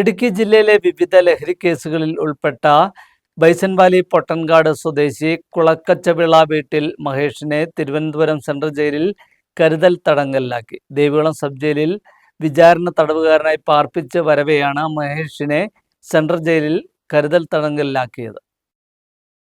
ഇടുക്കി ജില്ലയിലെ വിവിധ ലഹരി കേസുകളിൽ ഉൾപ്പെട്ട ബൈസൻവാലി പൊട്ടൻകാട് സ്വദേശി കുളക്കച്ചവിള വീട്ടിൽ മഹേഷിനെ തിരുവനന്തപുരം സെൻട്രൽ ജയിലിൽ കരുതൽ തടങ്കലിലാക്കി. ദേവികുളം സബ് ജയിലിൽ വിചാരണ തടവുകാരനായി പാർപ്പിച്ച് വരവെയാണ് മഹേഷിനെ സെൻട്രൽ ജയിലിൽ കരുതൽ തടങ്കലിലാക്കിയത്.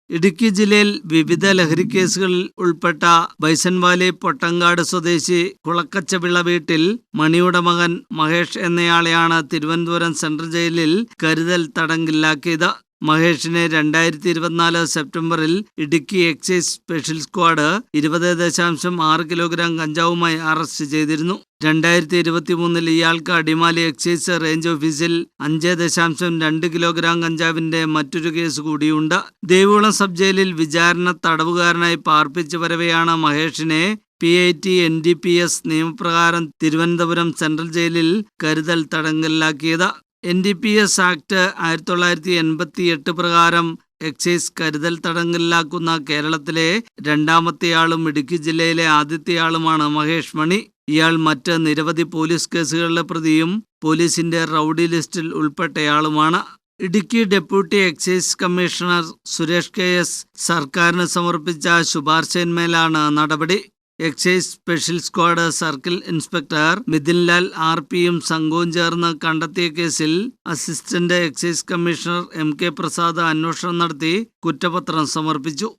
ഇടുക്കി ജില്ലയിൽ വിവിധ ലഹരി കേസുകളിൽ ഉൾപ്പെട്ട ബൈസൻവാലി പൊട്ടങ്കാട് സ്വദേശി കുളക്കച്ചവിള വീട്ടിൽ മണിയുടെ മകൻ മഹേഷ് എന്നയാളെയാണ് തിരുവനന്തപുരം സെൻട്രൽ ജയിലിൽ കരുതൽ തടങ്കിലാക്കിയത്. മഹേഷിനെ രണ്ടായിരത്തി ഇരുപത്തിനാല് സെപ്റ്റംബറിൽ ഇടുക്കി എക്സൈസ് സ്പെഷ്യൽ സ്ക്വാഡ് ഇരുപത് ദശാംശം ആറ് കിലോഗ്രാം കഞ്ചാവുമായി അറസ്റ്റ് ചെയ്തിരുന്നു. രണ്ടായിരത്തി ഇരുപത്തി മൂന്നിൽ ഇയാൾക്ക് അടിമാലി എക്സൈസ് റേഞ്ച് ഓഫീസിൽ അഞ്ച് ദശാംശം രണ്ട് കിലോഗ്രാം കഞ്ചാവിന്റെ മറ്റൊരു കേസ് കൂടിയുണ്ട്. ദേവികുളം സബ് ജയിലിൽ വിചാരണ തടവുകാരനായി പാർപ്പിച്ചു വരവെയാണ് മഹേഷിനെ P I T N D P S നിയമപ്രകാരം തിരുവനന്തപുരം സെൻട്രൽ ജയിലിൽ കരുതൽ തടങ്കലിലാക്കിയത്. N D P S act ആയിരത്തി തൊള്ളായിരത്തി എൺപത്തി എട്ട് പ്രകാരം എക്സൈസ് കരുതൽ തടങ്കലിലാക്കുന്ന കേരളത്തിലെ രണ്ടാമത്തെയാളും ഇടുക്കി ജില്ലയിലെ ആദ്യത്തെയാളുമാണ് മഹേഷ് മണി. ഇയാൾ മറ്റ് നിരവധി പോലീസ് കേസുകളിലെ പ്രതിയും പോലീസിന്റെ റൌഡി ലിസ്റ്റിൽ ഉൾപ്പെട്ടയാളുമാണ്. Idukki deputy excise commissioner Suresh K S സർക്കാരിന് സമർപ്പിച്ച ശുപാർശയിന്മേലാണ് നടപടി. Excise special squad circle inspector Mithinlal R പിയും സംഘവും ചേർന്ന് കണ്ടെത്തിയ കേസിൽ assistant excise commissioner M K Prasad അന്വേഷണം നടത്തി കുറ്റപത്രം സമർപ്പിച്ചു.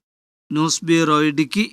News bureau Idukki.